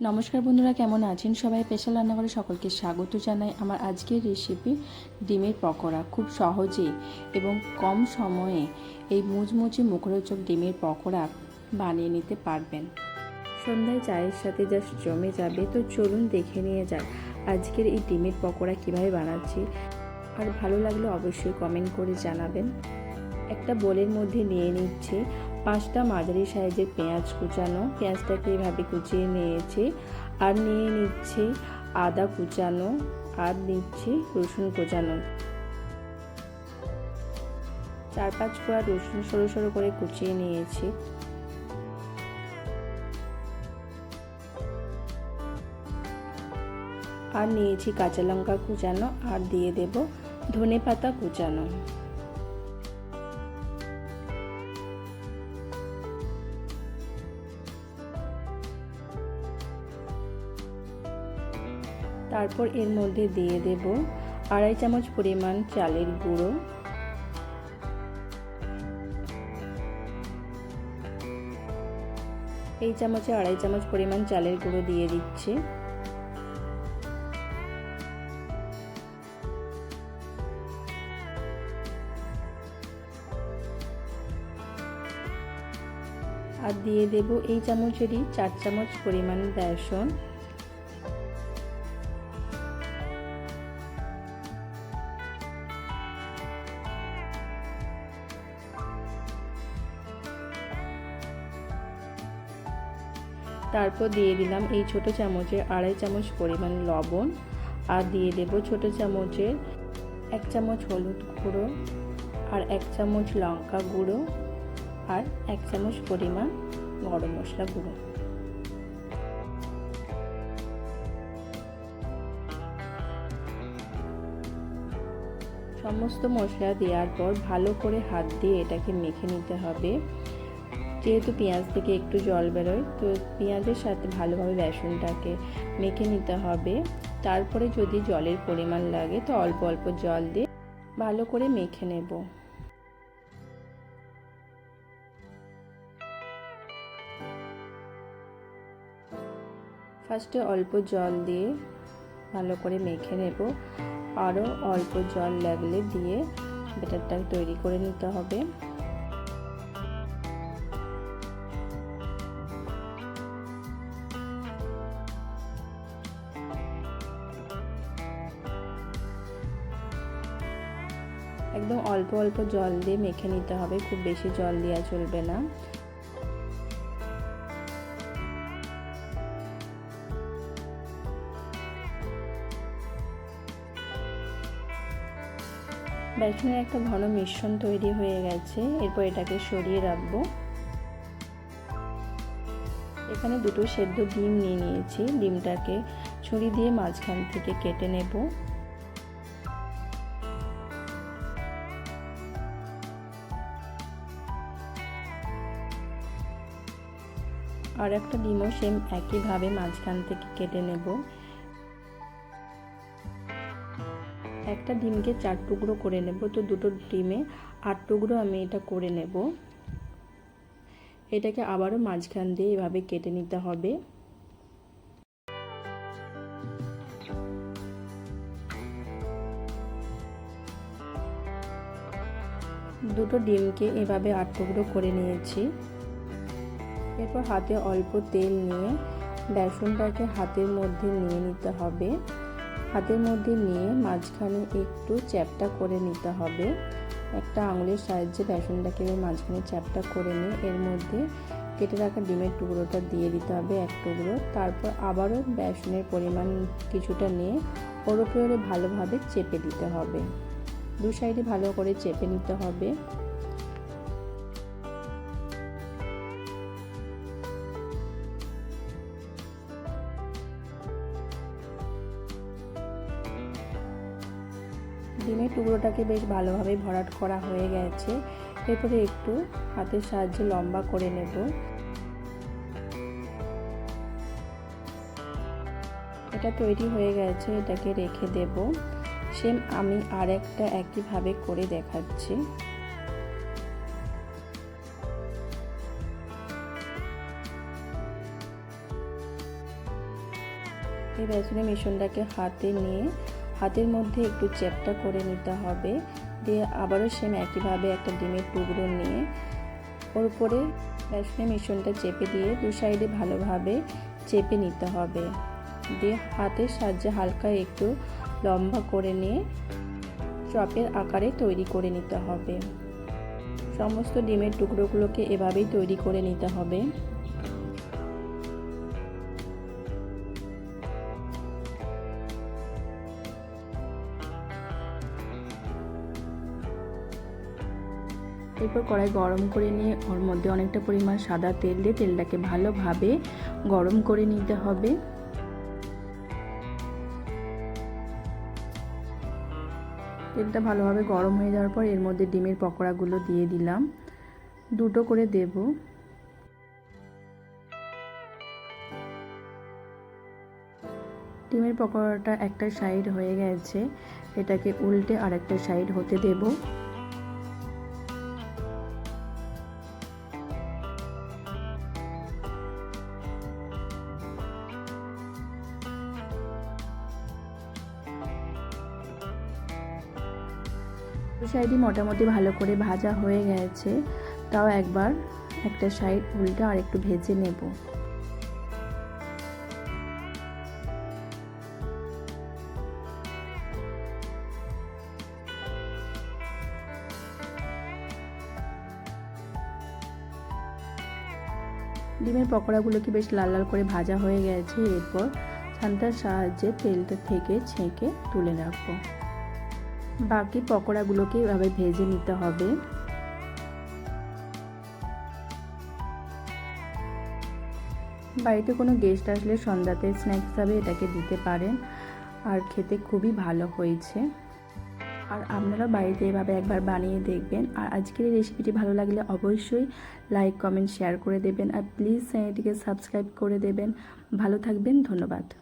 নমস্কার বন্ধুরা, কেমন আছেন সবাই? স্পেশাল রান্নাঘরে সকলকে স্বাগত জানাই আমার আজকের রেসিপি ডিমের পকোড়া। খুব সহজে এবং কম সময়ে এই মুচমুচে মুখরোচক ডিমের পকোড়া বানিয়ে নিতে পারবেন। সন্ধ্যায় চায়ের সাথে জাস্ট জমে যাবে, তো চলুন দেখে নিয়ে যাক আজকের এই ডিমের পকোড়া কীভাবে বানাচ্ছি। আর ভালো লাগলে অবশ্যই কমেন্ট করে জানাবেন। একটা বোলের মধ্যে নিয়ে নিচ্ছে পাঁচটা মাঝারি সাইজের পেঁয়াজ কুচানো। পেঁয়াজটাকে এভাবে কুচিয়ে নিয়েছি আর নিয়ে নিচ্ছি আদা কুচানো আর নিচ্ছি রসুন কুচানো। চার পাঁচ কোয়া রসুন সরু সরু করে কুচিয়ে নিয়েছি। আর নিয়েছি কাঁচা লঙ্কা কুচানো আর দিয়ে দেব ধনে পাতা কুচানো। তারপর এর মধ্যে দিয়ে দেব আড়াই চামচ পরিমাণ চালের গুঁড়ো। এই চামচে আড়াই চামচ পরিমাণ চালের গুঁড়ো দিয়ে দিচ্ছি। আর দিয়ে দেব এই চামচেরই চার চামচ পরিমাণ বেসন। তারপর দিয়ে দিলাম এই ছোট চামচের আড়াই চামচ পরিমাণ লবণ আর দিয়ে দেব ছোট চামচের এক চামচ হলুদ গুঁড়ো আর এক চামচ লঙ্কা গুঁড়ো আর এক চামচ পরিমাণ গরম মশলা গুঁড়ো। সমস্ত মশলা দেওয়ার পর ভালো করে হাত দিয়ে এটাকে মেখে নিতে হবে। যেহেতু পেঁয়াজ থেকে একটু জল বেরোয়, তো পেঁয়াজের সাথে ভালোভাবে বেসনটাকে মেখে নিতে হবে। তারপরে যদি জলের পরিমাণ লাগে, তো অল্প অল্প জল দিয়ে ভালো করে মেখে নেব। ফার্স্টে অল্প জল দিয়ে ভালো করে মেখে নেব। আরও অল্প জল লাগলে দিয়ে ব্যাটারটা তৈরি করে নিতে হবে। একদম অল্প অল্প জল দিয়ে মেখে নিতে হবে, খুব বেশি জল দেওয়া চলবে না। বেসনের একটা ঘন মিশ্রণ তৈরি হয়ে গেছে, এরপর এটাকে সরিয়ে রাখব। এখানে দুটো সেদ্ধ ডিম নিয়ে নিয়েছি, ডিমটাকে ছুরি দিয়ে মাঝখান থেকে কেটে নেব। আর একটা ডিমও সেম একইভাবে মাঝখান থেকে কেটে নেব। একটা ডিমকে চার টুকরো করে নেব, তো দুটো ডিমে আট টুকরো আমি এটা করে নেব। এটাকে আবারও মাঝখান দিয়ে এভাবে কেটে নিতে হবে। দুটো ডিমকে এভাবে আট টুকরো করে নিয়েছি। এরপর হাতে অল্প তেল নিয়ে বেসনটাকে হাতের মধ্যে নিয়ে নিতে হবে। হাতের মধ্যে নিয়ে মাঝখানে একটু চ্যাপটা করে নিতে হবে। একটা আঙুলের সাহায্যে বেসনটাকে মাঝখানে চ্যাপটা করে নিয়ে এর মধ্যে কেটে রাখা ডিমের টুকরোটা দিয়ে দিতে হবে এক টুকরো। তারপর আবারও বেসনের পরিমাণ কিছুটা নিয়ে ওর উপরে ভালোভাবে চেপে দিতে হবে। দু সাইডে ভালো করে চেপে নিতে হবে। ডিমের টুকরোটাকে বেশ ভালোভাবে ভরাট করা হয়ে গেছে। এরপরে একটু হাতের সাহায্যে লম্বা করে নেব। এটা তৈরি হয়ে গেছে, এটাকে রেখে দেব। সেম আমি আর একটা একইভাবে করে দেখাচ্ছি। এই বেসনের মিশ্রণটাকে হাতে নিয়ে হাতের মধ্যে একটু চ্যাপটা করে নিতে হবে। দিয়ে আবারও সেম একইভাবে একটা ডিমের টুকরো নিয়ে ওর উপরে বেসনের মিশ্রণটা চেপে দিয়ে দু সাইডে ভালোভাবে চেপে নিতে হবে। দিয়ে হাতের সাহায্যে হালকা একটু লম্বা করে নিয়ে চপের আকারে তৈরি করে নিতে হবে। সমস্ত ডিমের টুকরোগুলোকে এভাবেই তৈরি করে নিতে হবে। এরপর কড়াই গরম করে নিয়ে, ওর মধ্যে অনেকটা পরিমাণ সাদা তেল দিয়ে তেলটাকে ভালোভাবে গরম করে নিতে হবে। তেলটা ভালোভাবে গরম হয়ে যাওয়ার পর এর মধ্যে ডিমের পকোড়াগুলো দিয়ে দিলাম। দুটো করে দেব। ডিমের পকোড়াটা একটা সাইড হয়ে গেছে, এটাকে উল্টে আর একটা সাইড হতে দেবো। সাইডই মোটামুটি ভালো করে ভাজা হয়ে গেছে। তাও একবার একটা সাইড উল্টে আর একটু ভেজে নেব। ডিমের পকোড়াগুলোকে বেশ লাল লাল করে ভাজা হয়ে গেছে, এরপর ছান্তার সাহায্যে তেলটা থেকে ছেঁকে তুলে রাখব। বাকি পকোড়াগুলোকে এভাবে ভেজে নিতে হবে। বাড়িতে কোনো গেস্ট আসলে সন্ধ্যাতে স্ন্যাক্স হিসাবে এটাকে দিতে পারেন, আর খেতে খুবই ভালো হয়েছে। আর আপনারা বাড়িতে এভাবে একবার বানিয়ে দেখবেন। আর আজকের এই রেসিপিটি ভালো লাগলে অবশ্যই লাইক কমেন্ট শেয়ার করে দেবেন। আর প্লিজ চ্যানেলটিকে সাবস্ক্রাইব করে দেবেন। ভালো থাকবেন, ধন্যবাদ।